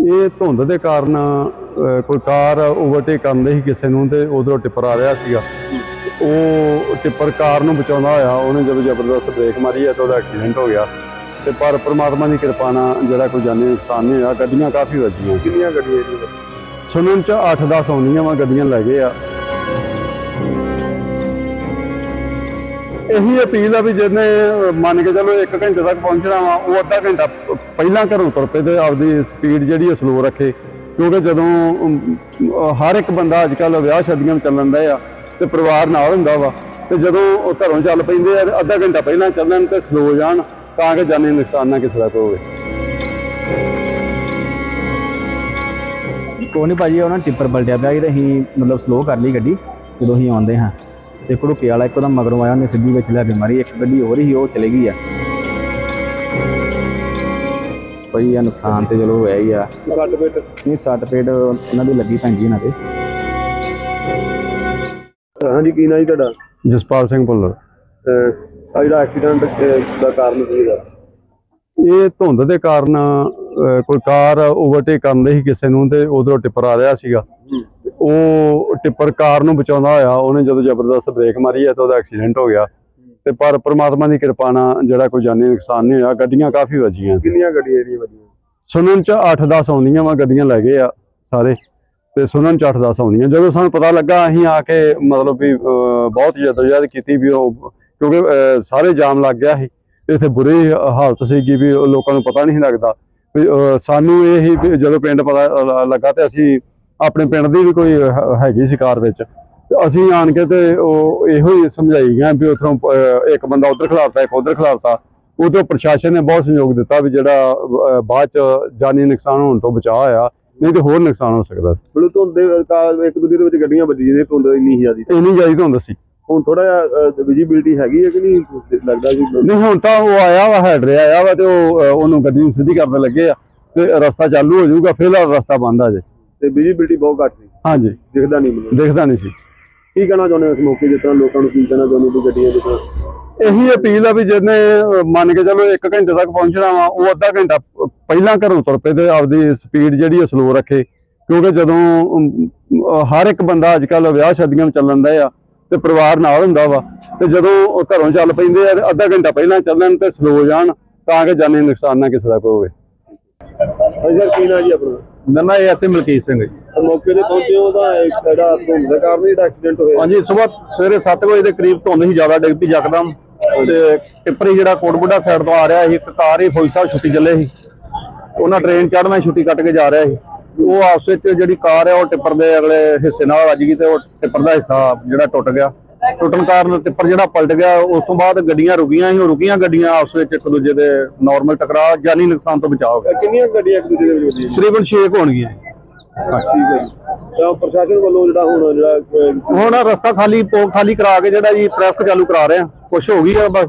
ਇਹ ਧੁੰਦ ਦੇ ਕਾਰਨ ਕੋਈ ਕਾਰ ਓਵਰਟੇਕ ਕਰਨ ਲਈ ਕਿਸੇ ਨੂੰ ਤੇ ਉਧਰੋਂ ਟਿੱਪਰ ਆ ਰਿਹਾ ਸੀਗਾ। ਉਹ ਟਿੱਪਰ ਕਾਰ ਨੂੰ ਬਚਾਉਂਦਾ ਹੋਇਆ ਉਹਨੇ ਜਦੋਂ ਜ਼ਬਰਦਸਤ ਬ੍ਰੇਕ ਮਾਰੀ ਹੈ ਤਾਂ ਉਹਦਾ ਐਕਸੀਡੈਂਟ ਹੋ ਗਿਆ। ਤੇ ਪਰ ਪ੍ਰਮਾਤਮਾ ਦੀ ਕਿਰਪਾ ਨਾਲ ਜਿਹੜਾ ਕੋਈ ਜਾਨੀ ਨੁਕਸਾਨ ਨਹੀਂ ਹੋਇਆ ਗੱਡੀਆਂ ਕਾਫੀ ਵੱਜੀਆਂ ਕਿੰਨੀਆਂ ਗੱਡੀਆਂ ਸੁਣਨ ਚ 8-10 ਆਉਂਦੀਆਂ ਵਾ ਗੱਡੀਆਂ ਲੈ ਗਏ ਆ। ਇਹੀ ਅਪੀਲ ਆ ਵੀ ਜਿਹਨੇ ਮੰਨ ਕੇ ਚਲੋ 1 ਘੰਟੇ ਤੱਕ ਪਹੁੰਚਣਾ ਵਾ, ਉਹ ਅੱਧਾ ਘੰਟਾ ਪਹਿਲਾਂ ਘਰੋਂ ਤੁਰ ਪਏ ਤੇ ਆਪਦੀ ਸਪੀਡ ਜਿਹੜੀ ਹੈ ਸਲੋ ਰੱਖੇ। ਕਿਉਂਕਿ ਜਦੋਂ ਹਰ ਇੱਕ ਬੰਦਾ ਅੱਜ ਕੱਲ ਵਿਆਹ ਸ਼ਾਦੀਆਂ ਵਿੱਚ ਚੱਲਣ ਦਾ ਆ ਤੇ ਪਰਿਵਾਰ ਨਾਲ ਹੁੰਦਾ ਵਾ, ਤੇ ਜਦੋਂ ਉਹ ਘਰੋਂ ਚੱਲ ਪੈਂਦੇ ਆ ਅੱਧਾ ਘੰਟਾ ਪਹਿਲਾਂ ਚੱਲਣ ਤੇ ਸਲੋ ਜਾਣ, ਤਾਂ ਕਿ ਜਾਨੀ ਨੁਕਸਾਨ ਨਾ ਕਿਸੇ ਦਾ ਕੋਈ ਹੋਵੇ। ਕੋਈ ਨਹੀਂ ਭਾਜੀ, ਉਹਨਾਂ ਟਿੱਪਰ ਪਲਟਿਆ ਪਿਆ ਸੀ ਅਸੀਂ ਮਤਲਬ ਸਲੋ ਕਰ ਲਈ ਗੱਡੀ, ਜਦੋਂ ਅਸੀਂ ਆਉਂਦੇ ਹਾਂ। ਤੇ ਘੜੁੱਕੇ ਵਾਲਾ ਇੱਕਦਮ ਮਗਰੋਂ ਆਇਆ ਉਹਨੇ ਸਿੱਧੀ ਵਿੱਚ ਲੈ ਕੇ ਮਾਰੀ ਇੱਕ ਗੱਡੀ ਹੋਰ ਹੀ ਉਹ ਚਲੇ ਗਈ ਆ। ਭਾਈ ਇਹ ਨੁਕਸਾਨ ਤੇ ਚਲੋ ਹੋਇਆ ਹੀ ਆ। ਕੱਟ ਪੇਟ ਨਹੀਂ ਸੱਟ ਪੇਟ ਉਹਨਾਂ ਦੀ ਲੱਗੀ ਭੈਣ ਜੀ ਉਹਨਾਂ ਦੇ ਹਾਂਜੀ ਕੀ ਨਾਂ ਜੀ ਤੁਹਾਡਾ? ਜਸਪਾਲ ਸਿੰਘ ਭੁੱਲਰ। ਆਹ ਜਿਹੜਾ ਐਕਸੀਡੈਂਟ ਦਾ ਕਾਰਨ ਕੀ ਹੈਗਾ ਇਹ ਧੁੰਦ ਦੇ ਕਾਰਨ ਕੋਈ ਕਾਰ ਓਵਰਟੇਕ ਕਰਨ ਲਈ ਕਿਸੇ ਨੂੰ ਤੇ ਉਧਰੋਂ ਟਿੱਪਰ ਆ ਰਿਹਾ ਸੀਗਾ। ਉਹ ਟਿੱਪਰ ਕਾਰ ਨੂੰ ਬਚਾਉਂਦਾ ਹੋਇਆ ਉਹਨੇ ਜਦੋਂ ਜ਼ਬਰਦਸਤ ਬ੍ਰੇਕ ਮਾਰੀ ਹੈ ਤਾਂ ਉਹਦਾ ਐਕਸੀਡੈਂਟ ਹੋ ਗਿਆ। ਤੇ ਪਰ ਪ੍ਰਮਾਤਮਾ ਦੀ ਕਿਰਪਾ ਨਾਲ ਜਿਹੜਾ ਕੋਈ ਜਾਨੀ ਨੁਕਸਾਨ ਨਹੀਂ ਹੋਇਆ ਗੱਡੀਆਂ ਕਾਫੀ ਵੱਜੀਆਂ। ਕਿੰਨੀਆਂ ਗੱਡੀਆਂ ਜਿਹੜੀਆਂ ਵਧੀਆ ਸੁਣਨ ਚ 8-10 ਆਉਂਦੀਆਂ ਵਾ ਗੱਡੀਆਂ ਲੈ ਗਏ ਆ ਸਾਰੇ। ਤੇ ਸੁਣਨ ਚ 8-10 ਆਉਂਦੀਆਂ। ਜਦੋਂ ਸਾਨੂੰ ਪਤਾ ਲੱਗਾ ਅਸੀਂ ਆ ਕੇ ਮਤਲਬ ਵੀ ਬਹੁਤ ਜਦੋਜਹਿਦ ਕੀਤੀ ਵੀ ਉਹ ਕਿਉਂਕਿ ਸਾਰੇ ਜਾਮ ਲੱਗ ਗਿਆ ਸੀ। ਇੱਥੇ ਬੁਰੀ ਹਾਲਤ ਸੀਗੀ ਵੀ ਲੋਕਾਂ ਨੂੰ ਪਤਾ ਨਹੀਂ ਲੱਗਦਾ। ਸਾਨੂੰ ਇਹ ਹੀ ਜਦੋਂ ਪਿੰਡ ਪਤਾ ਲੱਗਾ ਤੇ ਅਸੀਂ ਆਪਣੇ ਪਿੰਡ ਦੀ ਵੀ ਕੋਈ ਹੈਗੀ ਸੀ ਕਾਰ ਵਿੱਚ। ਤੇ ਅਸੀਂ ਆਣ ਕੇ ਤੇ ਉਹ ਇਹੋ ਹੀ ਸਮਝਾਈ ਗਿਆ ਵੀ ਉਥੋਂ ਇੱਕ ਬੰਦਾ ਉਧਰ ਖਿਲਾਰਤਾ ਇੱਕ ਉਧਰ ਖਿਲਾਰਤਾ। ਉਦੋਂ ਪ੍ਰਸ਼ਾਸਨ ਨੇ ਬਹੁਤ ਸਹਿਯੋਗ ਦਿੱਤਾ ਵੀ ਜਿਹੜਾ ਬਾਅਦ ਚ ਜਾਨੀ ਨੁਕਸਾਨ ਹੋਣ ਤੋਂ ਬਚਾਅ ਹੋਇਆ ਨਹੀਂ ਤੇ ਹੋਰ ਨੁਕਸਾਨ ਹੋ ਸਕਦਾ ਸੀ। ਬਲੂ ਧੁੰਦ ਇੱਕ ਦੂਜੇ ਦੇ ਵਿੱਚ ਗੱਡੀਆਂ ਵੱਜੀ ਜਾਂਦੀਆਂ ਧੁੰਦ ਇੰਨੀ ਜ਼ਿਆਦੀ। ਇੰਨੀ ਜਾਈ ਤੋਂ ਦੱਸੀ ਹੁਣ ਥੋੜਾ ਜਿਹਾ ਵਿਜੀਬਿਲਟੀ ਹੈਗੀ ਹੈ ਕਿ ਨਹੀਂ? ਲੱਗਦਾ ਜੀ ਨਹੀਂ ਹੁਣ ਤਾਂ ਉਹ ਆਇਆ ਵਾ ਹੈਡ ਰਿਹਾ ਆਇਆ ਵਾ ਤੇ ਉਹ ਉਹਨੂੰ ਗੱਡੀ ਨੂੰ ਸਿੱਧੀ ਕਰਨ ਲੱਗੇ ਆ। ਤੇ ਰਸਤਾ ਚਾਲੂ ਹੋ ਜਾਊਗਾ ਫਿਲਹਾਲ ਰਸਤਾ ਬੰਦ ਆ ਜੇ। ਤੇ ਵਿਜੀਬਿਲਟੀ ਬਹੁਤ ਘੱਟ ਸੀ। ਹਾਂਜੀ। ਦਿਖਦਾ ਨਹੀਂ ਮੈਨੂੰ। ਦਿਖਦਾ ਨਹੀਂ ਸੀ। ਕੀ ਕਹਿਣਾ ਚਾਹੁੰਦੇ ਹੋ ਇਸ ਮੌਕੇ ਜਿਸ ਤਰ੍ਹਾਂ ਲੋਕਾਂ ਨੂੰ ਕੀ ਕਹਿਣਾ ਚਾਹੁੰਦੇ ਹੋ ਵੀ ਗੱਡੀਆਂ ਜਿਸ ਤਰ੍ਹਾਂ? ਇਹੀ ਅਪੀਲ ਆ ਵੀ ਜਿਹਨੇ ਮੰਨ ਕੇ ਚਲੋ 1 ਘੰਟੇ ਤੱਕ ਪਹੁੰਚਣਾ ਵਾ ਉਹ ਅੱਧਾ ਘੰਟਾ ਪਹਿਲਾਂ ਘਰੋਂ ਤੁਰ ਪਏ ਤੇ ਆਪਦੀ ਸਪੀਡ ਜਿਹੜੀ ਹੈ ਸਲੋ ਰੱਖੇ। ਕਿਉਂਕਿ ਜਦੋਂ ਹਰ ਇੱਕ ਬੰਦਾ ਅੱਜ ਕੱਲ ਵਿਆਹ ਸ਼ਾਦੀਆਂ ਵਿੱਚ ਚੱਲਣ ਦਾ ਆ ਤੇ ਪਰਿਵਾਰ ਨਾਲ ਹੁੰਦਾ ਵਾ ਤੇ ਜਦੋਂ ਉਹ ਘਰੋਂ ਚੱਲ ਪੈਂਦੇ ਆ ਅੱਧਾ ਘੰਟਾ ਪਹਿਲਾਂ ਚੱਲਣ ਤੇ ਸਲੋ ਜਾਣ ਤਾਂ ਕਿ ਜਾਨੀ ਨੁਕਸਾਨ ਨਾ ਕਿਸੇ ਦਾ ਕੋਈ ਹੋਵੇ। ਹਾਂਜੀ ਸਰ ਕੀ ਨਾਂ ਜੀ ਆਪਣਾ? ਮੇਰਾ ਐਸੇ ਮਲਕੀਤ ਸਿੰਘ ਜੀ। ਤਾਂ ਮੌਕੇ ਤੇ ਪਹੁੰਚੇ ਹੋ ਇੱਕ ਜਿਹੜਾ ਧੁੰਦ ਦੇ ਕਾਰਨ ਜਿਹੜਾ ਐਕਸੀਡੈਂਟ ਹੋਇਆ। ਹਾਂਜੀ ਸਵੇਰ ਸਵੇਰੇ 7 ਵਜੇ ਦੇ ਕਰੀਬ ਧੁੰਦ ਹੀ ਜ਼ਿਆਦਾ ਡਿੱਗ ਪਈ ਯਕਦਮ। ਤੇ ਟਿੱਪਰ ਹੀ ਜਿਹੜਾ ਕੋਟਬੁੱਢਾ ਸਾਈਡ ਤੋਂ ਆ ਰਿਹਾ ਸੀ ਇੱਕ ਕਾਰ ਹੀ ਫੌਜੀ ਸਾਹਿਬ ਛੁੱਟੀ ਚੱਲੇ ਸੀ। ਉਹਨਾਂ ਟ੍ਰੇਨ ਚੜ੍ਹਨਾ ਛੁੱਟੀ ਕੱਟ ਕੇ ਜਾ ਰਿਹਾ ਸੀ। ਉਹ ਆਪਸ ਵਿੱਚ ਜਿਹੜੀ ਕਾਰ ਹੈ ਉਹ ਟਿੱਪਰ ਦੇ ਅਗਲੇ ਹਿੱਸੇ ਨਾਲ ਵੱਜ ਗਈ ਤੇ ਉਹ ਟਿੱਪਰ ਦਾ ਹਿੱਸਾ ਜਿਹੜਾ ਟੁੱਟ ਗਿਆ। ਟੁੱਟਣ ਕਾਰਨ ਟਿੱਪਰ ਜਿਹੜਾ ਪਲਟ ਗਿਆ ਉਸ ਤੋਂ ਬਾਅਦ ਗੱਡੀਆਂ ਰੁਕੀਆਂ ਸੀ ਉਹ ਰੁਕੀਆਂ ਗੱਡੀਆਂ ਆਪਸ ਵਿੱਚ ਇੱਕ ਦੂਜੇ ਦੇ ਨਾਰਮਲ ਟਕਰਾਅ ਜਾਨੀ ਨੁਕਸਾਨ ਤੋਂ ਬਚਾਅ ਹੋ ਗਿਆ। ਕਿੰਨੀਆਂ ਗੱਡੀਆਂ ਇੱਕ ਦੂਜੇ ਦੇ ਵਿੱਚ ਵੱਜੀਆਂ ਤਕਰੀਬਨ 6 ਹੋਣਗੀਆਂ। ਠੀਕ ਹੈ ਜੀ। ਤਾਂ ਪ੍ਰਸ਼ਾਸਨ ਵੱਲੋਂ ਜਿਹੜਾ ਹੁਣ ਜਿਹੜਾ ਹੁਣ ਰਸਤਾ ਖਾਲੀ ਪੋ ਖਾਲੀ ਕਰਾ ਕੇ ਜਿਹੜਾ ਜੀ ਟ੍ਰੈਫਿਕ ਚਾਲੂ ਕਰਾ ਰਹੇ ਆ। ਕੁਛ ਹੋ ਗਈ ਆ ਬਸ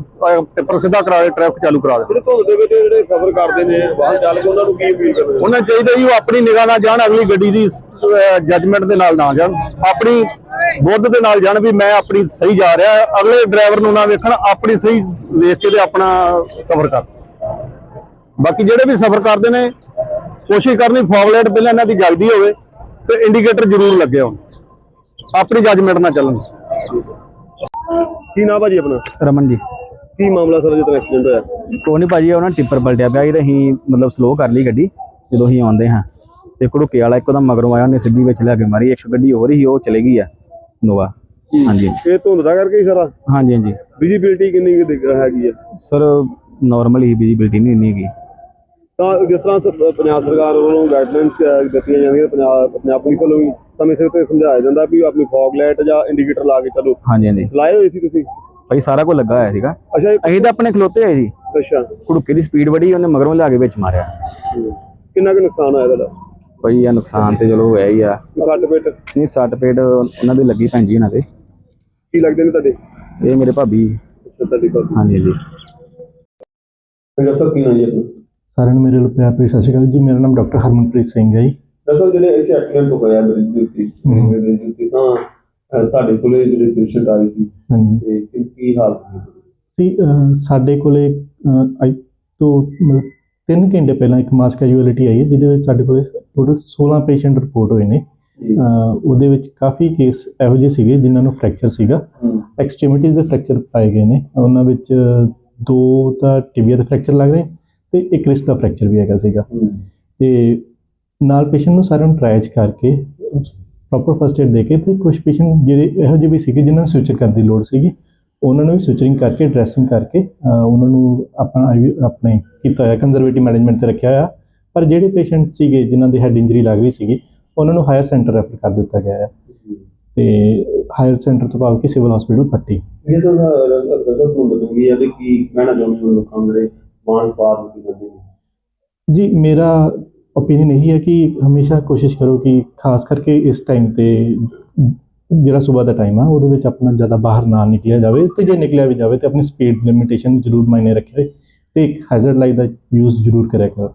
ਪੇਪਰ ਸਿੱਧਾ ਕਰਾ ਕੇ ਟ੍ਰੈਫਿਕ ਚਾਲੂ ਕਰਾ ਦੇ। ਧੁੰਦ ਦੇ ਵਿੱਚ ਜਿਹੜੇ ਸਫ਼ਰ ਕਰਦੇ ਨੇ ਵਾਹਨ ਚਾਲਕ ਉਹਨਾਂ ਨੂੰ ਕੀ ਅਪੀਲ ਕਰਦੇ ਉਹਨਾਂ ਚਾਹੀਦਾ ਜੀ ਉਹ ਆਪਣੀ ਨਿਗਾਹ ਨਾਲ ਜਾਣ ਅਗਲੀ ਗੱਡੀ ਦੀ ਜੱਜਮੈਂਟ ਦੇ ਨਾਲ ਨਾ ਜਾਣ। ਆਪਣੀ ਬੁੱਧ ਦੇ ਨਾਲ ਜਾਣ ਵੀ ਮੈਂ ਆਪਣੀ ਸਹੀ ਜਾ ਰਿਹਾ ਅਗਲੇ ਡਰਾਈਵਰ ਨੂੰ ਨਾ ਵੇਖਣ ਆਪਣੀ ਸਹੀ ਵੇਖ ਕੇ ਤੇ ਆਪਣਾ ਸਫ਼ਰ ਕਰ। ਬਾਕੀ ਜਿਹੜੇ ਵੀ ਸਫ਼ਰ ਕਰਦੇ ਨੇ ਕੋਸ਼ਿਸ਼ ਕਰਨੀ ਫੋਗਲਾਈਟ ਪਹਿਲਾਂ ਇਹਨਾਂ ਦੀ ਜਗਦੀ ਹੋਵੇ ਤੇ ਇੰਡੀਕੇਟਰ ਜ਼ਰੂਰ ਲੱਗੇ ਹੋਣ। ਆਪਣੀ ਜੱਜਮੈਂਟ ਨਾਲ ਚੱਲਣ। ਕੀ ਨਾਮ ਭਾਜੀ ਆਪਣਾ? ਰਮਨ ਜੀ। ਕੀ ਮਾਮਲਾ ਸਰ ਜਦੋਂ ਐਕਸੀਡੈਂਟ ਹੋਇਆ? ਕੋਈ ਨਹੀਂ ਭਾਜੀ ਉਹਨਾਂ ਟਿੱਪਰ ਪਲਟਿਆ ਪਿਆ ਸੀ ਤੇ ਅਸੀਂ ਮਤਲਬ ਸਲੋ ਕਰ ਲਈ ਗੱਡੀ ਜਦੋਂ ਅਸੀਂ ਆਉਂਦੇ ਹਾਂ। ਤੇ ਘੜੁੱਕੇ ਵਾਲਾ ਇੱਕਦਮ ਮਗਰੋਂ ਆਇਆ ਉਹਨੇ ਸਿੱਧੀ ਵਿੱਚ ਲੈ ਕੇ ਮਾਰੀ ਇੱਕ ਗੱਡੀ ਹੋਰ ਹੀ ਉਹ ਚਲੇ ਗਈ ਆ। ਨੋਵਾ। ਹਾਂਜੀ। ਇਹ ਧੁੰਦ ਕਰਕੇ ਹੀ ਸਾਰਾ? ਹਾਂਜੀ ਹਾਂਜੀ। ਵਿਜੀਬਿਲਟੀ ਕਿੰਨੀ ਕੁ ਦਿਖ- ਹੈਗੀ ਹੈ ਸਰ ਨਾਰਮਲ ਹੀ ਵਿਜ਼ਿਬਿਲਟੀ ਨਹੀਂ ਇੰਨੀ ਹੈਗੀ। ਤਾਂ ਜਿਸ ਤਰ੍ਹਾਂ ਸ- ਪੰਜਾਬ ਸਰਕਾਰ ਵੱਲੋਂ ਗਾਈਡਲਾਈਨਸ ਦਿੱਤੀਆਂ ਜਾਂਦੀਆਂ ਪੰਜਾਬ ਪੰਜਾਬ ਪੁਲਿਸ ਵੱਲੋਂ ਵੀ ਸਮੇਂ ਸਿਰ ਤੇ ਸਮਝਾਇਆ ਜਾਂਦਾ ਵੀ ਆਪਣੀ ਫੌਗ ਲਾਈਟ ਜਾਂ ਇੰਡੀਕੇਟਰ ਲਾ ਕੇ ਚੱਲੋ। ਹਾਂਜੀ ਹਾਂਜੀ। ਲਾਏ ਹੋਏ ਸੀ ਤੁਸੀਂ? ਭਾਈ ਸਾਰਾ ਕੁਝ ਲੱਗਾ ਹੋਇਆ ਸੀਗਾ। ਅੱਛਾ ਇਹ- ਅਸੀਂ ਤਾਂ ਆਪਣੇ ਖਲੋਤੇ ਹੋਏ ਜੀ। ਅੱਛਾ। ਘੜੁੱਕੇ ਦੀ ਸਪੀਡ ਬੜੀ ਉਹਨੇ ਮਗਰੋਂ ਲਿਆ ਕੇ ਵਿੱਚ ਮਾਰਿਆ। ਕਿੰਨਾ ਕੁ ਨੁਕਸਾਨ ਹੋਇਆ ਤੁਹਾਡਾ? ਭਾਈ ਇਹ ਨੁਕਸਾਨ ਤੇ ਚਲੋ ਹੋਇਆ ਹੀ ਆ। ਸੱਟ ਪੇਟ ਨਹੀਂ ਸੱਟ ਪੇਟ ਉਹਨਾਂ ਦੀ ਲੱਗੀ ਭੈਣ ਜੀ ਉਹਨਾਂ ਦੇ। ਕੀ ਲੱਗਦੇ ਨੇ ਤੁਹਾਡੇ? ਇਹ ਮੇਰੇ ਭਾਬੀ। ਅੱਛਾ ਤੁਹਾਡੀ ਕੋਲ ਹਾਂਜੀ ਕੀ ਨਾਮ ਜੀ ਆਪਣਾ? ਸਾਰਿਆਂ ਨੂੰ ਮੇਰੇ ਪਿਆਰ ਭਰੀ ਸਤਿ ਸ਼੍ਰੀ ਅਕਾਲ ਜੀ। ਮੇਰਾ ਨਾਮ ਡਾਕਟਰ ਹਰਮਨਪ੍ਰੀਤ ਸਿੰਘ ਹੈ ਜੀ। ਡਾਕਟਰ ਜਿਹੜੇ ਇੱਥੇ ਐਕਸੀਡੈਂਟ ਹੋਇਆ ਮੇਰੇ ਦੇ ਉੱਤੇ ਮੇਰੇ ਦੇ ਉੱਤੇ ਤਾਂ ਅਹ, ਤੁਹਾਡੇ ਕੋਲੇ ਜਿਹੜੇ ਪੇਸ਼ੈਂਟ ਆਏ ਸੀ ਹਾਂਜੀ। ਤੇ ਕੀ- ਕੀ ਹਾਲਤ ਸੀ? ਸੀ ਅਹ, ਸਾਡੇ ਕੋਲੇ ਅਹ, ਅੱਜ ਤੋਂ ਮਤਲਬ 3 ਘੰਟੇ ਪਹਿਲਾਂ ਇੱਕ ਮਾਸ ਕੈਜੂਅਲਿਟੀ ਆਈ ਹੈ ਜਿਹਦੇ ਵਿੱਚ ਸਾਡੇ ਕੋਲ ਟੋਟਲ 16 ਪੇਸ਼ੈਂਟ ਰਿਪੋਰਟ ਹੋਏ ਨੇ। ਉਹਦੇ ਵਿੱਚ ਕਾਫੀ ਕੇਸ ਇਹੋ ਜਿਹੇ ਸੀਗੇ ਜਿਨ੍ਹਾਂ ਨੂੰ ਫ੍ਰੈਕਚਰ ਸੀਗਾ। ਐਕਸਟ੍ਰੀਮਿਟੀਜ਼ ਦੇ ਫ੍ਰੈਕਚਰ ਪਾਏ ਗਏ ਨੇ। ਉਹਨਾਂ ਵਿੱਚ ਦੋ ਤਾਂ ਟਿਬੀਆ ਦੇ ਫ੍ਰੈਕਚਰ ਲੱਗ ਰਹੇ ਤੇ ਇੱਕ ਰਿਸਟ ਦਾ ਫ੍ਰੈਕਚਰ ਵੀ ਹੈਗਾ ਸੀਗਾ। ਤੇ ਨਾਲ ਪੇਸ਼ੈਂਟ ਨੂੰ ਸਾਰਿਆਂ ਨੂੰ ਟ੍ਰਾਇਜ ਕਰਕੇ ਪ੍ਰੋਪਰ ਫਸਟ ਏਡ ਦੇ ਕੇ ਤੇ ਕੁਝ ਪੇਸ਼ੈਂਟ ਜਿਹੜੇ ਇਹੋ ਜਿਹੇ ਵੀ ਸੀਗੇ ਜਿਨ੍ਹਾਂ ਨੂੰ ਸੂਚਰ ਕਰਨ ਦੀ ਲੋੜ ਸੀਗੀ ਉਹਨਾਂ ਨੂੰ ਵੀ ਸੂਚਰਿੰਗ ਕਰਕੇ ਡਰੈਸਿੰਗ ਕਰਕੇ ਉਹਨਾਂ ਨੂੰ ਆਪਣਾ ਆਪਣੇ ਕੀਤਾ ਹੋਇਆ ਕੰਜ਼ਰਵੇਟਿਵ ਮੈਨੇਜਮੈਂਟ ਤੇ ਰੱਖਿਆ ਹੋਇਆ। ਪਰ ਜਿਹੜੇ ਪੇਸ਼ੈਂਟ ਸੀਗੇ ਜਿਨ੍ਹਾਂ ਦੇ ਹੈਡ ਇੰਜਰੀ ਲੱਗ ਰਹੀ ਸੀਗੀ ਉਹਨਾਂ ਨੂੰ ਹਾਇਰ ਸੈਂਟਰ ਰੈਫਰ ਕਰ ਦਿੱਤਾ ਗਿਆ ਹੈ ਤੇ ਹਾਇਰ ਸੈਂਟਰ ਤੋਂ ਭਾਵ ਕਿ ਸਿਵਲ ਹਸਪੀਟਲ ਪੱਟੀ। ਕੀ ਕਹਿਣਾ ਚਾਹੁੰਦੇ ਹੋ ਲੋਕਾਂ ਪਾਰ ਨੇ ਜੀ ਮੇਰਾ ਓਪੀਨੀਅਨ ਇਹੀ ਹੈ ਕਿ ਹਮੇਸ਼ਾ ਕੋਸ਼ਿਸ਼ ਕਰੋ ਕਿ ਖਾਸ ਕਰਕੇ ਇਸ ਟਾਈਮ ਤੇ ਜਿਹੜਾ ਸਵੇਰ ਦਾ ਟਾਈਮ ਆ, ਉਹਦੇ ਵਿੱਚ ਆਪਣਾ ਜ਼ਿਆਦਾ ਬਾਹਰ ਨਾ ਨਿਕਲਿਆ ਜਾਵੇ ਤੇ ਜੇ ਨਿਕਲਿਆ ਵੀ ਜਾਵੇ ਤੇ ਆਪਣੀ ਸਪੀਡ ਲਿਮਿਟੇਸ਼ਨ ਜ਼ਰੂਰ ਮਾਇਨੇ ਰੱਖੇ ਤੇ ਇੱਕ ਹੈਜ਼ਰਡ ਲਾਈਟ ਦਾ ਯੂਜ਼ ਜ਼ਰੂਰ ਕਰਿਆ ਕਰੋ।